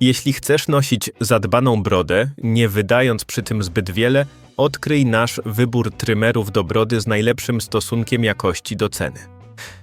Jeśli chcesz nosić zadbaną brodę, nie wydając przy tym zbyt wiele, odkryj nasz wybór trymerów do brody z najlepszym stosunkiem jakości do ceny.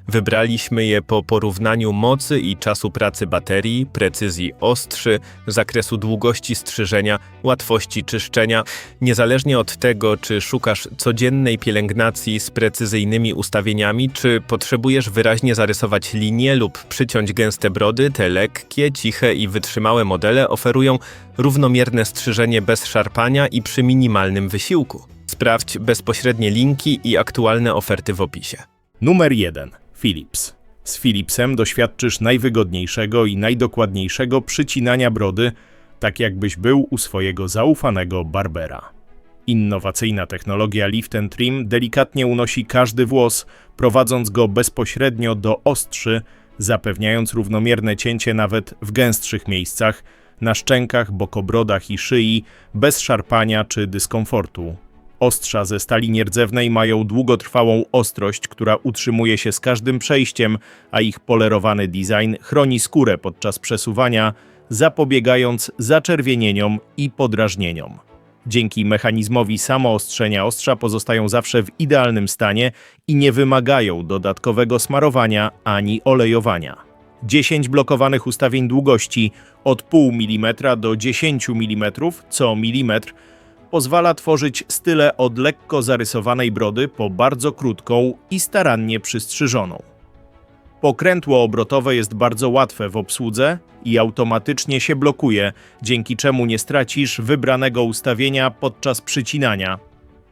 Wybraliśmy je po porównaniu mocy i czasu pracy baterii, precyzji ostrzy, zakresu długości strzyżenia, łatwości czyszczenia. Niezależnie od tego, czy szukasz codziennej pielęgnacji z precyzyjnymi ustawieniami, czy potrzebujesz wyraźnie zarysować linie lub przyciąć gęste brody, te lekkie, ciche i wytrzymałe modele oferują równomierne strzyżenie bez szarpania i przy minimalnym wysiłku. Sprawdź bezpośrednie linki i aktualne oferty w opisie. Numer 1. Philips. Z Philipsem doświadczysz najwygodniejszego i najdokładniejszego przycinania brody, tak jakbyś był u swojego zaufanego barbera. Innowacyjna technologia Lift and Trim delikatnie unosi każdy włos, prowadząc go bezpośrednio do ostrzy, zapewniając równomierne cięcie nawet w gęstszych miejscach, na szczękach, bokobrodach i szyi, bez szarpania czy dyskomfortu. Ostrza ze stali nierdzewnej mają długotrwałą ostrość, która utrzymuje się z każdym przejściem, a ich polerowany design chroni skórę podczas przesuwania, zapobiegając zaczerwienieniom i podrażnieniom. Dzięki mechanizmowi samoostrzenia ostrza pozostają zawsze w idealnym stanie i nie wymagają dodatkowego smarowania ani olejowania. 10 blokowanych ustawień długości od 0,5 mm do 10 mm co milimetr pozwala tworzyć style od lekko zarysowanej brody po bardzo krótką i starannie przystrzyżoną. Pokrętło obrotowe jest bardzo łatwe w obsłudze i automatycznie się blokuje, dzięki czemu nie stracisz wybranego ustawienia podczas przycinania.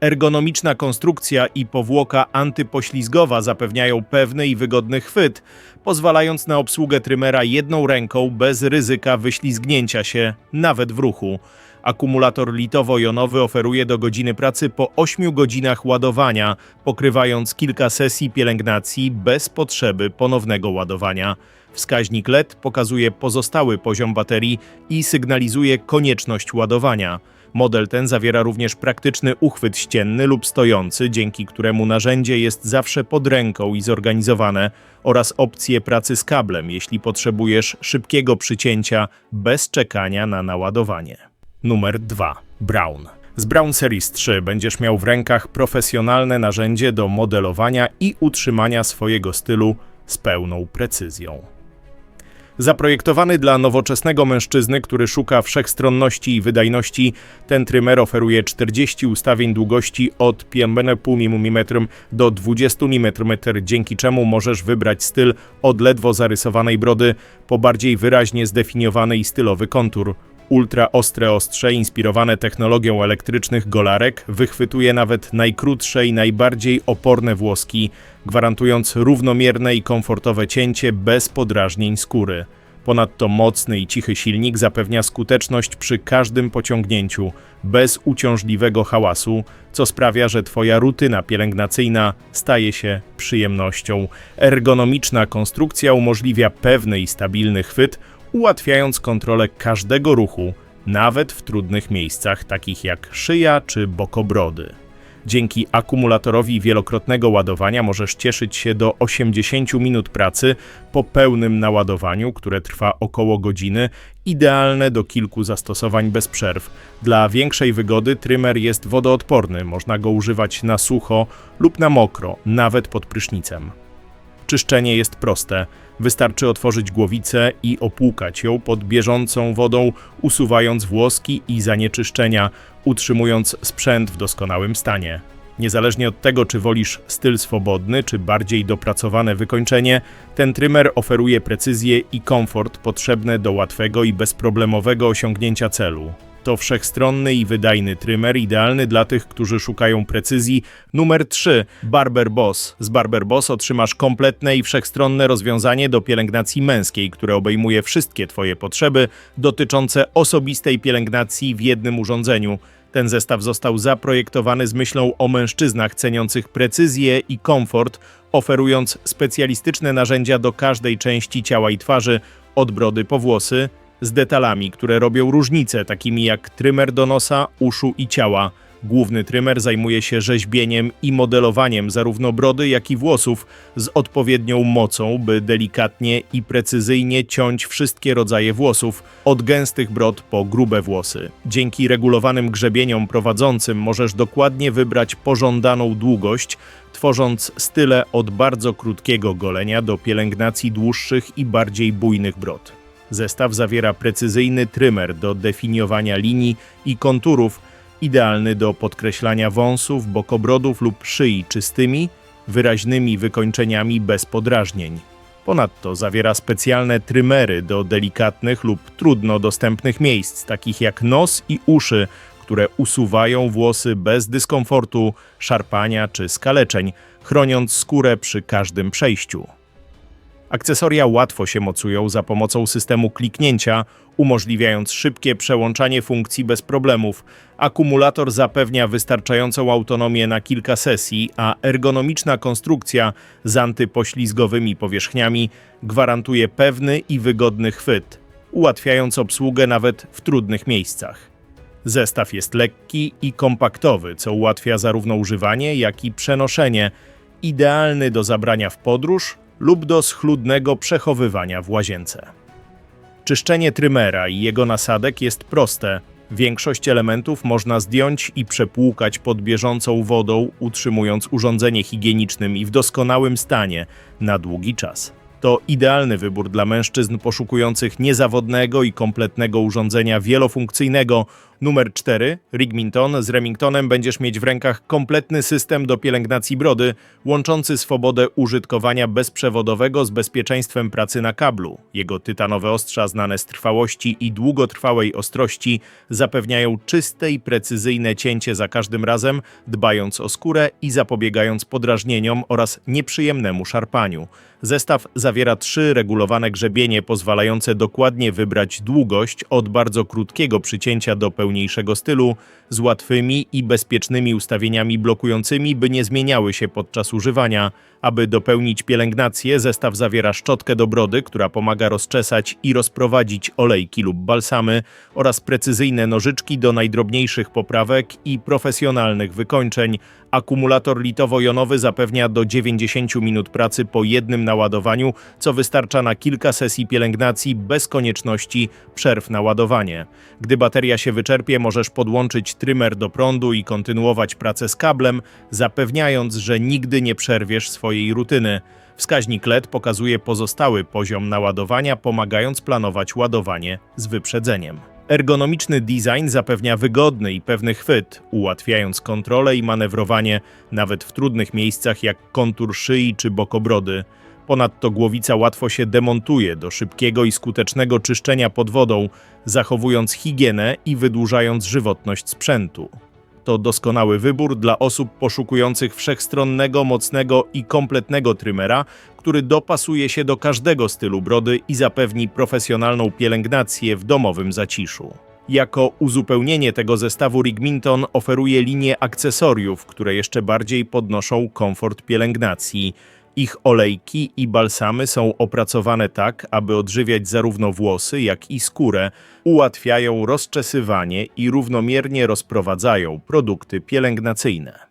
Ergonomiczna konstrukcja i powłoka antypoślizgowa zapewniają pewny i wygodny chwyt, pozwalając na obsługę trymera jedną ręką bez ryzyka wyślizgnięcia się, nawet w ruchu. Akumulator litowo-jonowy oferuje do godziny pracy po 8 godzinach ładowania, pokrywając kilka sesji pielęgnacji bez potrzeby ponownego ładowania. Wskaźnik LED pokazuje pozostały poziom baterii i sygnalizuje konieczność ładowania. Model ten zawiera również praktyczny uchwyt ścienny lub stojący, dzięki któremu narzędzie jest zawsze pod ręką i zorganizowane, oraz opcję pracy z kablem, jeśli potrzebujesz szybkiego przycięcia bez czekania na naładowanie. Numer 2. Brown. Z Brown Series 3 będziesz miał w rękach profesjonalne narzędzie do modelowania i utrzymania swojego stylu z pełną precyzją. Zaprojektowany dla nowoczesnego mężczyzny, który szuka wszechstronności i wydajności, ten trymer oferuje 40 ustawień długości od 5,5 mm do 20 mm, dzięki czemu możesz wybrać styl od ledwo zarysowanej brody po bardziej wyraźnie zdefiniowany i stylowy kontur. Ultra ostre ostrze, inspirowane technologią elektrycznych golarek, wychwytuje nawet najkrótsze i najbardziej oporne włoski, gwarantując równomierne i komfortowe cięcie bez podrażnień skóry. Ponadto mocny i cichy silnik zapewnia skuteczność przy każdym pociągnięciu, bez uciążliwego hałasu, co sprawia, że Twoja rutyna pielęgnacyjna staje się przyjemnością. Ergonomiczna konstrukcja umożliwia pewny i stabilny chwyt, ułatwiając kontrolę każdego ruchu, nawet w trudnych miejscach takich jak szyja czy bokobrody. Dzięki akumulatorowi wielokrotnego ładowania możesz cieszyć się do 80 minut pracy po pełnym naładowaniu, które trwa około godziny, idealne do kilku zastosowań bez przerw. Dla większej wygody trymer jest wodoodporny, można go używać na sucho lub na mokro, nawet pod prysznicem. Czyszczenie jest proste. Wystarczy otworzyć głowicę i opłukać ją pod bieżącą wodą, usuwając włoski i zanieczyszczenia, utrzymując sprzęt w doskonałym stanie. Niezależnie od tego, czy wolisz styl swobodny, czy bardziej dopracowane wykończenie, ten trymer oferuje precyzję i komfort potrzebne do łatwego i bezproblemowego osiągnięcia celu. To wszechstronny i wydajny trymer, idealny dla tych, którzy szukają precyzji. Numer 3. Barber Boss. Z Barber Boss otrzymasz kompletne i wszechstronne rozwiązanie do pielęgnacji męskiej, które obejmuje wszystkie Twoje potrzeby dotyczące osobistej pielęgnacji w jednym urządzeniu. Ten zestaw został zaprojektowany z myślą o mężczyznach ceniących precyzję i komfort, oferując specjalistyczne narzędzia do każdej części ciała i twarzy, od brody po włosy, z detalami, które robią różnice, takimi jak trymer do nosa, uszu i ciała. Główny trymer zajmuje się rzeźbieniem i modelowaniem zarówno brody, jak i włosów z odpowiednią mocą, by delikatnie i precyzyjnie ciąć wszystkie rodzaje włosów, od gęstych brod po grube włosy. Dzięki regulowanym grzebieniom prowadzącym możesz dokładnie wybrać pożądaną długość, tworząc style od bardzo krótkiego golenia do pielęgnacji dłuższych i bardziej bujnych brod. Zestaw zawiera precyzyjny trymer do definiowania linii i konturów, idealny do podkreślania wąsów, bokobrodów lub szyi czystymi, wyraźnymi wykończeniami bez podrażnień. Ponadto zawiera specjalne trymery do delikatnych lub trudno dostępnych miejsc, takich jak nos i uszy, które usuwają włosy bez dyskomfortu, szarpania czy skaleczeń, chroniąc skórę przy każdym przejściu. Akcesoria łatwo się mocują za pomocą systemu kliknięcia, umożliwiając szybkie przełączanie funkcji bez problemów. Akumulator zapewnia wystarczającą autonomię na kilka sesji, a ergonomiczna konstrukcja z antypoślizgowymi powierzchniami gwarantuje pewny i wygodny chwyt, ułatwiając obsługę nawet w trudnych miejscach. Zestaw jest lekki i kompaktowy, co ułatwia zarówno używanie, jak i przenoszenie, idealny do zabrania w podróż lub do schludnego przechowywania w łazience. Czyszczenie trymera i jego nasadek jest proste. Większość elementów można zdjąć i przepłukać pod bieżącą wodą, utrzymując urządzenie higienicznym i w doskonałym stanie na długi czas. To idealny wybór dla mężczyzn poszukujących niezawodnego i kompletnego urządzenia wielofunkcyjnego. Numer 4, Rigmington. Z Remingtonem będziesz mieć w rękach kompletny system do pielęgnacji brody, łączący swobodę użytkowania bezprzewodowego z bezpieczeństwem pracy na kablu. Jego tytanowe ostrza, znane z trwałości i długotrwałej ostrości, zapewniają czyste i precyzyjne cięcie za każdym razem, dbając o skórę i zapobiegając podrażnieniom oraz nieprzyjemnemu szarpaniu. Zestaw zawiera trzy regulowane grzebienie pozwalające dokładnie wybrać długość od bardzo krótkiego przycięcia do pełniejszego stylu z łatwymi i bezpiecznymi ustawieniami blokującymi, by nie zmieniały się podczas używania. Aby dopełnić pielęgnację, zestaw zawiera szczotkę do brody, która pomaga rozczesać i rozprowadzić olejki lub balsamy oraz precyzyjne nożyczki do najdrobniejszych poprawek i profesjonalnych wykończeń. Akumulator litowo-jonowy zapewnia do 90 minut pracy po jednym naładowaniu, co wystarcza na kilka sesji pielęgnacji bez konieczności przerw na ładowanie. Gdy bateria się wyczerpie, możesz podłączyć trymer do prądu i kontynuować pracę z kablem, zapewniając, że nigdy nie przerwiesz swojej rutyny. Wskaźnik LED pokazuje pozostały poziom naładowania, pomagając planować ładowanie z wyprzedzeniem. Ergonomiczny design zapewnia wygodny i pewny chwyt, ułatwiając kontrolę i manewrowanie nawet w trudnych miejscach jak kontur szyi czy bokobrody. Ponadto głowica łatwo się demontuje do szybkiego i skutecznego czyszczenia pod wodą, zachowując higienę i wydłużając żywotność sprzętu. To doskonały wybór dla osób poszukujących wszechstronnego, mocnego i kompletnego trymera, który dopasuje się do każdego stylu brody i zapewni profesjonalną pielęgnację w domowym zaciszu. Jako uzupełnienie tego zestawu Rigmington oferuje linię akcesoriów, które jeszcze bardziej podnoszą komfort pielęgnacji. Ich olejki i balsamy są opracowane tak, aby odżywiać zarówno włosy, jak i skórę, ułatwiają rozczesywanie i równomiernie rozprowadzają produkty pielęgnacyjne.